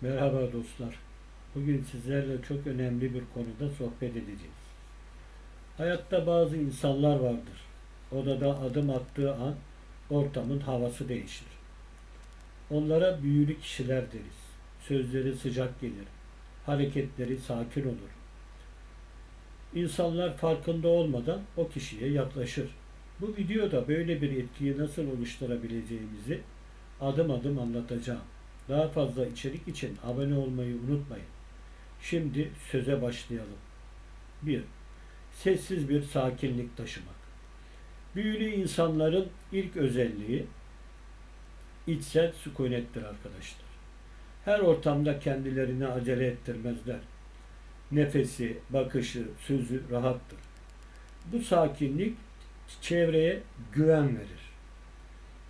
Merhaba dostlar. Bugün sizlerle çok önemli bir konuda sohbet edeceğiz. Hayatta bazı insanlar vardır. Odada adım attığı an ortamın havası değişir. Onlara büyülü kişiler deriz. Sözleri sıcak gelir. Hareketleri sakin olur. İnsanlar farkında olmadan o kişiye yaklaşır. Bu videoda böyle bir etkiyi nasıl oluşturabileceğimizi adım adım anlatacağım. Daha fazla içerik için abone olmayı unutmayın. Şimdi söze başlayalım. 1. Sessiz bir sakinlik taşımak. Büyülü insanların ilk özelliği içsel sükunettir arkadaşlar. Her ortamda kendilerini acele ettirmezler. Nefesi, bakışı, sözü rahattır. Bu sakinlik çevreye güven verir.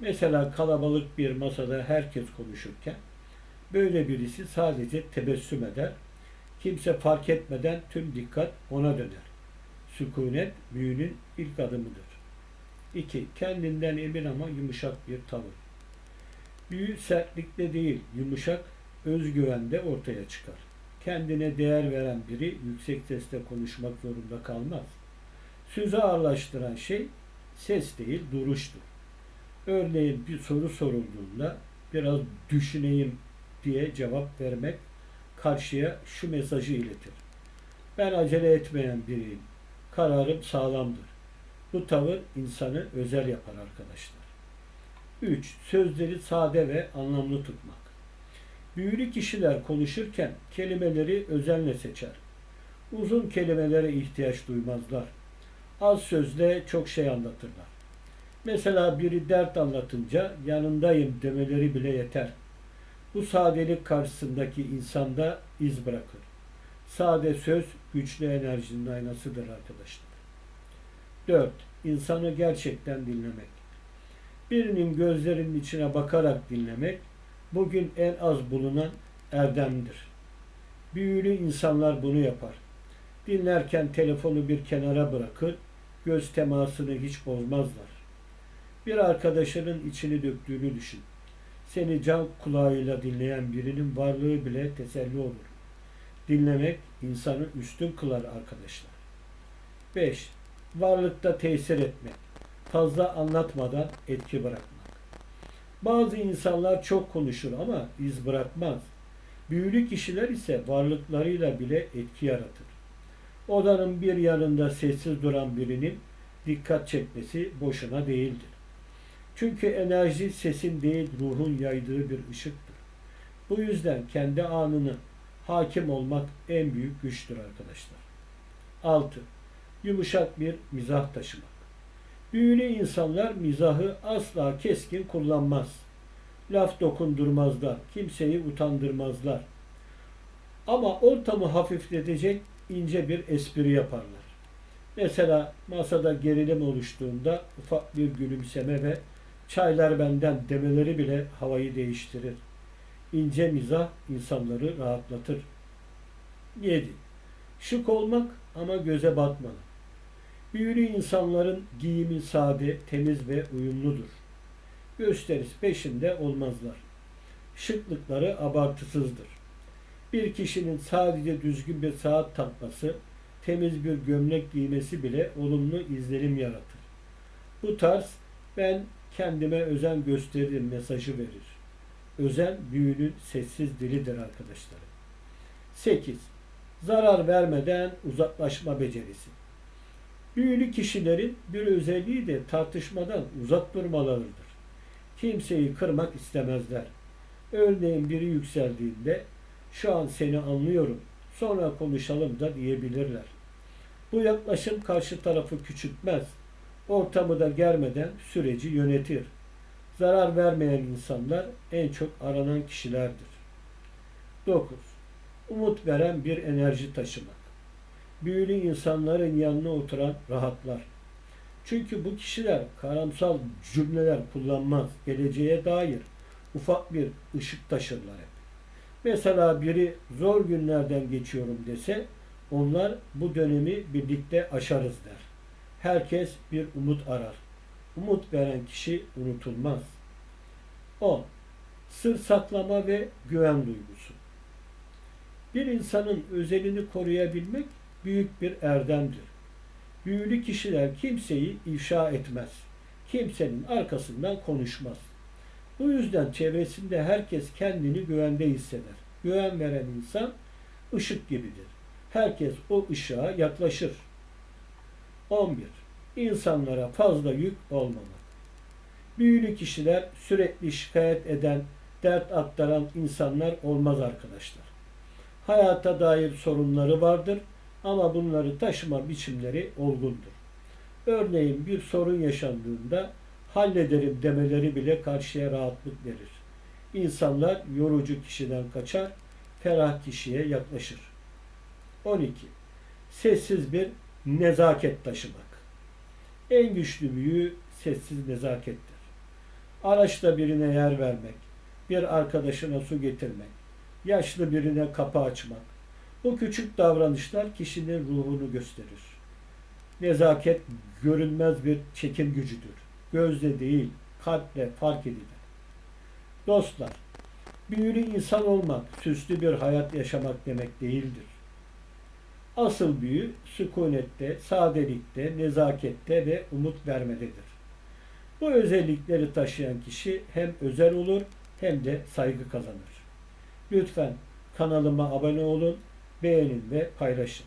Mesela kalabalık bir masada herkes konuşurken böyle birisi sadece tebessüm eder. Kimse fark etmeden tüm dikkat ona döner. Sükunet büyünün ilk adımıdır. 2. Kendinden emin ama yumuşak bir tavır. Büyü sertlikte değil, yumuşak özgüvende ortaya çıkar. Kendine değer veren biri yüksek sesle konuşmak zorunda kalmaz. Sözü ağırlaştıran şey ses değil, duruştur. Örneğin bir soru sorulduğunda biraz düşüneyim diye cevap vermek karşıya şu mesajı iletir. Ben acele etmeyen biriyim. Kararım sağlamdır. Bu tavır insanı özel yapar arkadaşlar. 3. Sözleri sade ve anlamlı tutmak. Büyülü kişiler konuşurken kelimeleri özenle seçer. Uzun kelimelere ihtiyaç duymazlar. Az sözle çok şey anlatırlar. Mesela biri dert anlatınca yanındayım demeleri bile yeter. Bu sadelik karşısındaki insanda iz bırakır. Sade söz güçlü enerjinin aynasıdır arkadaşlar. 4. İnsanı gerçekten dinlemek. Birinin gözlerinin içine bakarak dinlemek bugün en az bulunan erdemdir. Büyülü insanlar bunu yapar. Dinlerken telefonu bir kenara bırakır, göz temasını hiç bozmazlar. Bir arkadaşının içini döktüğünü düşün. Seni can kulağıyla dinleyen birinin varlığı bile teselli olur. Dinlemek insanı üstün kılar arkadaşlar. 5. Varlıkta tesir etmek. Fazla anlatmadan etki bırakmak. Bazı insanlar çok konuşur ama iz bırakmaz. Büyülü kişiler ise varlıklarıyla bile etki yaratır. Odanın bir yanında sessiz duran birinin dikkat çekmesi boşuna değildir. Çünkü enerji sesin değil ruhun yaydığı bir ışıktır. Bu yüzden kendi anını hakim olmak en büyük güçtür arkadaşlar. 6. Yumuşak bir mizah taşımak. Büyülü insanlar mizahı asla keskin kullanmaz. Laf dokundurmazlar, kimseyi utandırmazlar. Ama ortamı hafifletecek ince bir espri yaparlar. Mesela masada gerilim oluştuğunda ufak bir gülümseme ve çaylar benden demeleri bile havayı değiştirir. İnce mizah insanları rahatlatır. 7. Şık olmak ama göze batmalı. Büyülü insanların giyimi sade, temiz ve uyumludur. Gösterisi peşinde olmazlar. Şıklıkları abartısızdır. Bir kişinin sadece düzgün bir saat takması, temiz bir gömlek giymesi bile olumlu izlenim yaratır. Bu tarz ben kendime özen gösteririm mesajı verir. Özen büyünün sessiz dilidir arkadaşlar. 8. Zarar vermeden uzaklaşma becerisi. Büyülü kişilerin bir özelliği de tartışmadan uzak durmalarıdır. Kimseyi kırmak istemezler. Örneğin biri yükseldiğinde şu an seni anlıyorum, sonra konuşalım da diyebilirler. Bu yaklaşım karşı tarafı küçültmez, ortamı da germeden süreci yönetir. Zarar vermeyen insanlar en çok aranan kişilerdir. 9. Umut veren bir enerji taşımak. Büyülü insanların yanına oturan rahatlar. Çünkü bu kişiler karamsal cümleler kullanmaz. Geleceğe dair ufak bir ışık taşırlar hep. Mesela biri zor günlerden geçiyorum dese onlar bu dönemi birlikte aşarız der. Herkes bir umut arar. Umut veren kişi unutulmaz. 10. Sır saklama ve güven duygusu. Bir insanın özelini koruyabilmek büyük bir erdemdir. Büyülü kişiler kimseyi ifşa etmez. Kimsenin arkasından konuşmaz. Bu yüzden çevresinde herkes kendini güvende hisseder. Güven veren insan ışık gibidir. Herkes o ışığa yaklaşır. 11. İnsanlara fazla yük olmamak. Büyülü kişiler sürekli şikayet eden, dert aktaran insanlar olmaz arkadaşlar. Hayata dair sorunları vardır ama bunları taşıma biçimleri olgundur. Örneğin bir sorun yaşandığında hallederim demeleri bile karşıya rahatlık verir. İnsanlar yorucu kişiden kaçar, ferah kişiye yaklaşır. 12. Sessiz bir nezaket taşımak. En güçlü büyü sessiz nezakettir. Araçta birine yer vermek, bir arkadaşına su getirmek, yaşlı birine kapı açmak. Bu küçük davranışlar kişinin ruhunu gösterir. Nezaket görünmez bir çekim gücüdür. Gözle değil, kalple fark edilir. Dostlar, büyülü insan olmak, süslü bir hayat yaşamak demek değildir. Asıl büyü sükunette, sadelikte, nezakette ve umut vermededir. Bu özellikleri taşıyan kişi hem özel olur hem de saygı kazanır. Lütfen kanalıma abone olun, beğenin ve paylaşın.